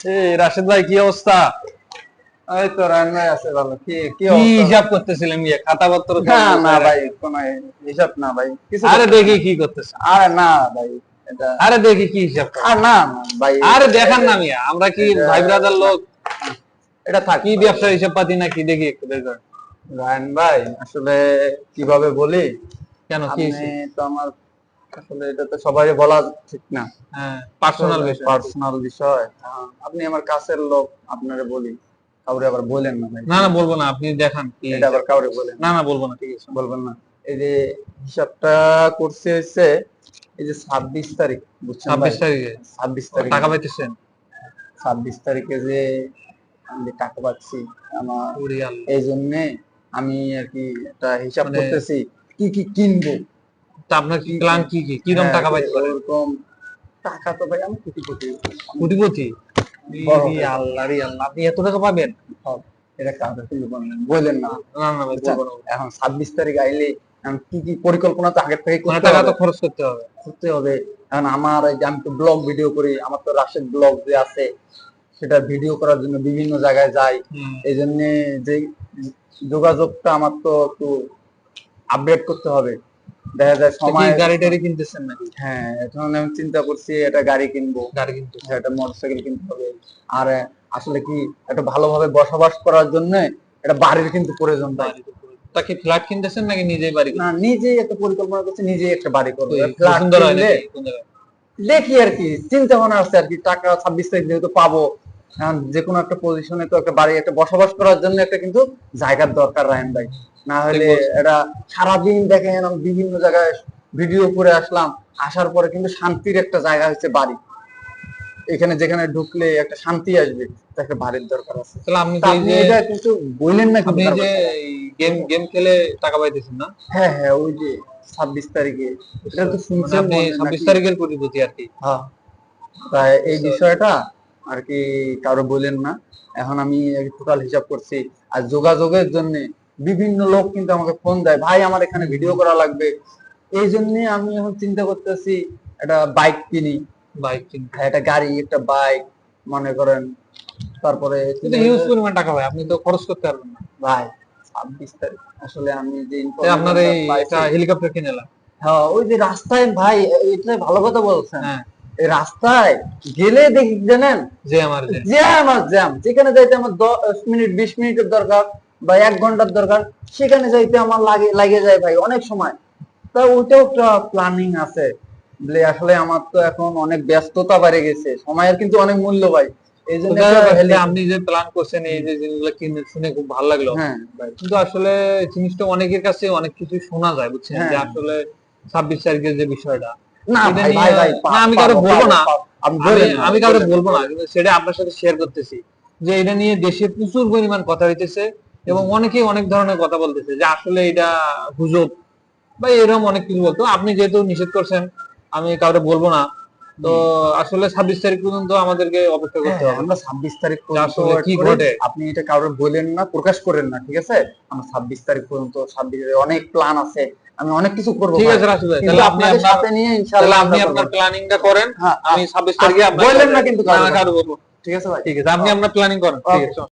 এই রাশেদ ভাই কি অবস্থা? এই তো রান্নাই আছে ভালো। কি কি কি হিসাব করতেছিলেন ইয়ে খাতা না না ভাই কোন হিসাব না ভাই। আরে দেখি কি করতেছে। আরে না ভাই আরে দেখি কি হিসাব আর না ভাই আরে দেখান না মিয়া আমরা কি ভাই ব্রাদার লোক? এটা থাক কি ব্যবসা হিসাব পাতি না কি? দেখি একটু রায়ন ভাই আসলে কীভাবে বলি? কেন কি তো আমার আসলে এটা তো সবাই বলা ঠিক না। হ্যাঁ পার্সোনাল বিষয়। পার্সোনাল বিষয়। হ্যাঁ, আপনি আমার কাছের লোক আপনারে বলি। কাউরে আবার বলেন না না না বলব না আপনি দেখান কি এটা আবার কাউরে বলেন না। না বলব না ঠিক আছে। বলবেন না। এই যে হিসাবটা করছে হচ্ছে এই যে ছাব্বিশ তারিখ বুঝছেন ছাব্বিশ তারিখে? ছাব্বিশ তারিখ। টাকা পাইতেছেন? ছাব্বিশ তারিখে যে আমি টাকা পাচ্ছি আমার এই জন্য আমি আর কি একটা হিসাব মানে- করতেছি। কি কি কিনবো? তা আপনার কি প্ল্যান কি কি কীরকম হ্যাঁ, টাকা পাইতে পারেন টাকা তো ভাই আমি কোটিপতি। আল্লাহ রে আল্লাহ। আপনি এত টাকা পাবেন? এটা কিন্তু বললেন না। না না ভাই বলব এখন ছাব্বিশ তারিখ আইলে কি কি পরিকল্পনা তো আগের থেকে মানে টাকা তো খরচ করতে হবে। করতে হবে। এখন আমার এই যে আমি তো ব্লগ ভিডিও করি আমার তো রাশেদ ব্লগ যে আছে সেটা ভিডিও করার জন্য বিভিন্ন জায়গায় যাই। এই জন্য যে যোগাযোগটা আমার তো একটু আপডেট করতে হবে। দেখা যায় সময় গাড়ি টাড়ি কিনতেছেন নাকি? হ্যাঁ এখন আমি চিন্তা করছি একটা গাড়ি কিনবো। গাড়ি কিনতে একটা মোটরসাইকেল কিনতে হবে। আর আসলে কি একটা ভালোভাবে বসবাস করার জন্য একটা বাড়ির কিন্তু প্রয়োজন ভাই। তা কি ফ্ল্যাট কিনতেছেন নাকি নিজেই বাড়ি না নিজেই একটা পরিকল্পনা করছি নিজেই একটা বাড়ি করব? ফ্ল্যাট বসুন্ধরা হয় দেখি আর কি চিন্তা ভাবনা আছে আর কি টাকা ছাব্বিশ তারিখ যেহেতু পাবো এখন যে কোনো একটা পজিশনে তো একটা বাড়ি একটা বসবাস করার জন্য একটা কিন্তু জায়গার দরকার রায়ন ভাই। না হলে এটা সারাদিন দেখেন আমি বিভিন্ন জায়গায় ভিডিও করে আসলাম আসার পরে কিন্তু শান্তির একটা জায়গা হচ্ছে বাড়ি। এখানে যেখানে ঢুকলে একটা শান্তি আসবে তো একটা বাড়ির দরকার আছে। তাহলে আপনি যে এটা কিন্তু বললেন না আপনি যে গেম গেম খেলে টাকা পাইতেছেন না? হ্যাঁ হ্যাঁ ওই যে ছাব্বিশ তারিখে। এটা তো মানে শুনছেন আপনি মনে হয় ছাব্বিশ নাকি? তারিখের কোটিপতি আর কি। হ্যাঁ। তাই এই বিষয়টা আর কি কারও বলেন না। এখন আমি টোটাল হিসাব করছি। আর যোগাযোগের জন্য বিভিন্ন লোক কিন্তু আমাকে ফোন দেয় ভাই আমার এখানে ভিডিও করা লাগবে। এই জন্য আমি এখন চিন্তা করতেছি একটা বাইক কিনি। বাইক কিনতে হ্যাঁ, একটা গাড়ি একটা বাইক মনে করেন। তারপরে হিউজ পরিমাণ টাকা ভাই আপনি তো খরচ করতে পারবেন না। ভাই ছাব্বিশ তারিখ। আসলে আমি যে আপনার এই হেলিকপ্টার কিনেলাম হ্যাঁ ওই যে রাস্তায় ভাই এটা ভালো কথা বলছেন। হ্যাঁ। রাস্তায় গেলে দেখি জানেন? জ্যাম আর জ্যাম। যেখানে যাইতে আমার দশ মিনিট বিশ মিনিটের দরকার বা এক ঘণ্টার দরকার সেখানে যাইতে আমার লাগে লাগে যায় ভাই অনেক সময়। তা ওইটাও একটা প্ল্যানিং আছে। আসলে আমার তো এখন অনেক ব্যস্ততা বেড়ে গেছে। সময়ের কিন্তু অনেক মূল্য ভাই। এই জন্য আপনি যে প্ল্যান করছেন এই যে জিনিসগুলো কিনে শুনে খুব ভালো লাগল। হ্যাঁ। কিন্তু আসলে জিনিসটা অনেকের কাছে অনেক কিছু শোনা যায় বুঝছেন? হ্যাঁ। যে আসলে ছাব্বিশ তারিখের যে বিষয়টা না ভাই ভাই ভাই না, আমি কারও বলব না। কাউকে বলব না সেটা আপনার সাথে শেয়ার করতেছি। যে এটা নিয়ে দেশে প্রচুর পরিমাণ কথা হইতেছে এবং অনেকেই অনেক ধরনের কথা বলতেছে যে আসলে এটা গুজব বা এরকম অনেক কিছু বলতো। আপনি যেহেতু নিষেধ করছেন আমি কাউকে বলব না। তো আসলে ছাব্বিশ তারিখ পর্যন্ত আমাদেরকে অপেক্ষা করতে হ্যাঁ, হবে। আমরা ছাব্বিশ তারিখ আসলে কি। ঘটে। আপনি এটা কারোর বলেন না প্রকাশ করেন না ঠিক আছে? আমার ছাব্বিশ তারিখ পর্যন্ত ছাব্বিশ অনেক প্ল্যান আছে। আমি অনেক কিছু করব ঠিক আছে রাশি ভাই তাহলে আপনি আপনার সাথে নিয়ে তাহলে ইনশাআল্লাহ আপনি আপনার। প্ল্যানিংটা করেন হ্যাঁ, আমি ছাব্বিশ তারিখে আপনাকে বললেন না কিন্তু কারও ঠিক আছে ভাই। ঠিক আছে আপনি আপনার প্ল্যানিং করেন। ঠিক আছে